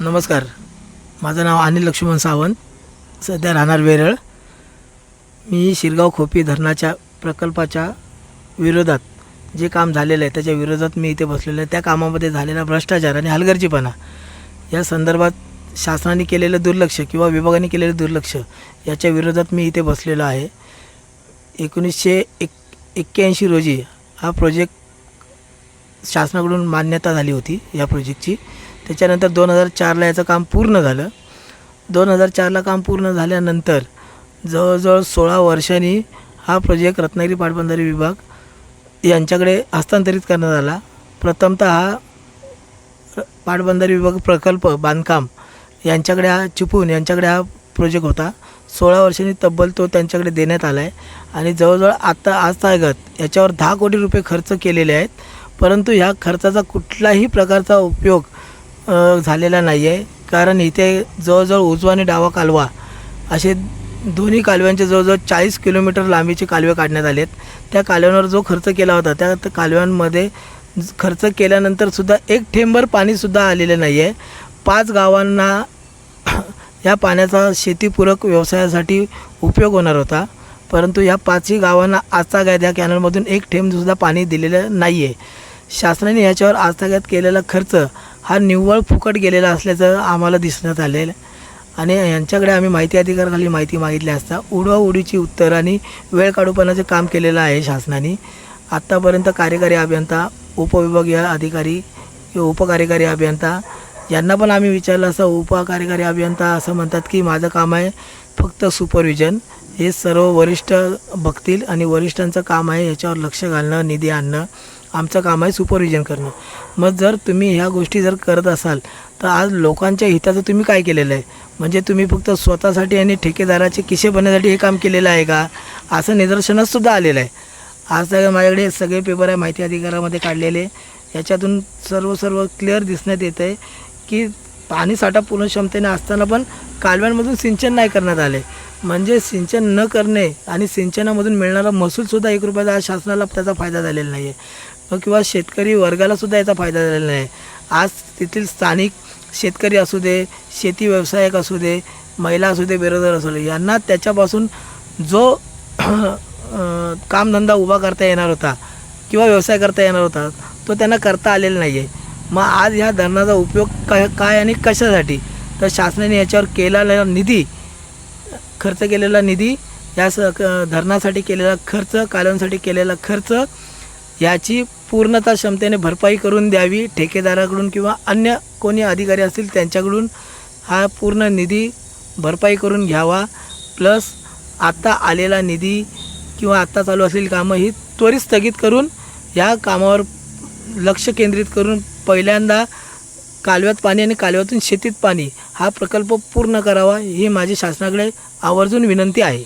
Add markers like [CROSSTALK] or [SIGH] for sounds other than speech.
नमस्कार. माझं नाव अनिल लक्ष्मण सावंत. सध्या राहणार वेरळ. मी शिरगाव खोपी धरणाच्या प्रकल्पाच्या विरोधात जे काम झालेलं आहे त्याच्या विरोधात मी इथे बसलेलो आहे. त्या कामामध्ये झालेला भ्रष्टाचार आणि हलगर्जीपणा या संदर्भात शासनाने केलेलं दुर्लक्ष किंवा विभागाने केलेलं दुर्लक्ष याच्या विरोधात मी इथे बसलेलो आहे. एकोणीसशे एक एक्क्याऐंशी रोजी हा प्रोजेक्ट शासनाकडून मान्यता झाली होती या प्रोजेक्टची त्याच्यानंतर दोन हजार चारला याचं काम पूर्ण झालं. दोन हजार चारला काम पूर्ण झाल्यानंतर जवळजवळ सोळा वर्षांनी हा प्रोजेक्ट रत्नागिरी पाटबंधारे विभाग यांच्याकडे हस्तांतरित करण्यात आला. प्रथमतः हा र- पाटबंधारे विभाग प्रकल्प बांधकाम यांच्याकडे हा चिपून यांच्याकडे हा प्रोजेक्ट होता. सोळा वर्षांनी तब्बल तो त्यांच्याकडे देण्यात आला आहे आणि जवळजवळ आत्ता आज तागत याच्यावर दहा कोटी रुपये खर्च केलेले आहेत. परंतु ह्या खर्चाचा कुठलाही प्रकारचा उपयोग झालेला नाही आहे कारण इथे जवळजवळ उजवा आणि डावा कालवा असे दोन्ही कालव्यांचे जवळजवळ चाळीस किलोमीटर लांबीचे कालवे काढण्यात आलेत. त्या कालव्यांवर जो खर्च केला होता त्या त्या कालव्यांमध्ये खर्च केल्यानंतरसुद्धा एक ठेंबर पाणीसुद्धा आलेलं नाही आहे पाच गावांना [CLEARS THROAT] या पाण्याचा शेतीपूरक व्यवसायासाठी उपयोग होणार होता. परंतु या पाचही गावांना आजतागायत या कॅनलमधून एक थेंबसुद्धा पाणी दिलेलं नाही आहे शासनाने याच्यावर आजतागायत केलेला खर्च हा निव्वळ फुकट गेलेला असल्याचं आम्हाला दिसण्यात आलेलं. आणि यांच्याकडे आम्ही माहिती अधिकाराखाली माहिती मागितली असता उडवाउडीची उत्तर आणि वेळ काढूपणाचं काम केलेलं आहे शासनाने. आत्तापर्यंत कार्यकारी अभियंता उपविभागीय अधिकारी किंवा उपकार्यकारी अभियंता यांना पण आम्ही विचारलं असं उपकार्यकारी अभियंता असं म्हणतात की माझं काम आहे फक्त सुपरविजन. हे सर्व वरिष्ठ बघतील आणि वरिष्ठांचं काम आहे याच्यावर लक्ष घालणं निधी आणणं आमचं काम आहे सुपरविजन करणं. मग जर तुम्ही ह्या गोष्टी जर करत असाल तर आज लोकांच्या हिताचं तुम्ही काय केलेलं आहे? म्हणजे तुम्ही फक्त स्वतःसाठी आणि ठेकेदाराचे किशे बनण्यासाठी हे काम केलेलं आहे का? असं निदर्शनाससुद्धा आलेलं आहे. आज सगळं माझ्याकडे सगळे पेपर आहे माहिती अधिकारामध्ये काढलेले. याच्यातून सर्व सर्व क्लिअर दिसण्यात येतं आहे की पाणीसाठा पूर्ण क्षमतेने असताना पण कालव्यांमधून सिंचन नाही करण्यात आले. म्हणजे सिंचन न करणे आणि सिंचनामधून मिळणारा महसूलसुद्धा एक रुपयाचा आज शासनाला त्याचा फायदा झालेला नाही आहे हो, किंवा शेतकरी वर्गालासुद्धा याचा फायदा झालेला नाही. आज तेथील स्थानिक शेतकरी असू दे शेती व्यावसायिक असू दे महिला असू दे बेरोजगार असू दे यांना त्याच्यापासून जो [CLEARS THROAT] कामधंदा उभा करता येणार होता किंवा व्यवसाय करता येणार होता तो त्यांना करता आलेला नाही आहे मग आज ह्या धरणाचा उपयोग काय काय आणि कशासाठी? तर शासनाने याच्यावर केलेला निधी खर्च केलेला निधी या स धरणासाठी केलेला खर्च कालव्यांसाठी केलेला खर्च याची पूर्णतः क्षमतेने भरपाई करून द्यावी ठेकेदाराकडून किंवा अन्य कोणी अधिकारी असतील त्यांच्याकडून हा पूर्ण निधी भरपाई करून घ्यावा. प्लस आत्ता आलेला निधी किंवा आत्ता चालू असलेली कामं ही त्वरित स्थगित करून या कामावर लक्ष केंद्रित करून पहिल्यांदा कालव्यात पाणी आणि कालव्यातून शेतीत पाणी हा प्रकल्प पूर्ण करावा ही माझी शासनाकडे आवर्जून विनंती आहे.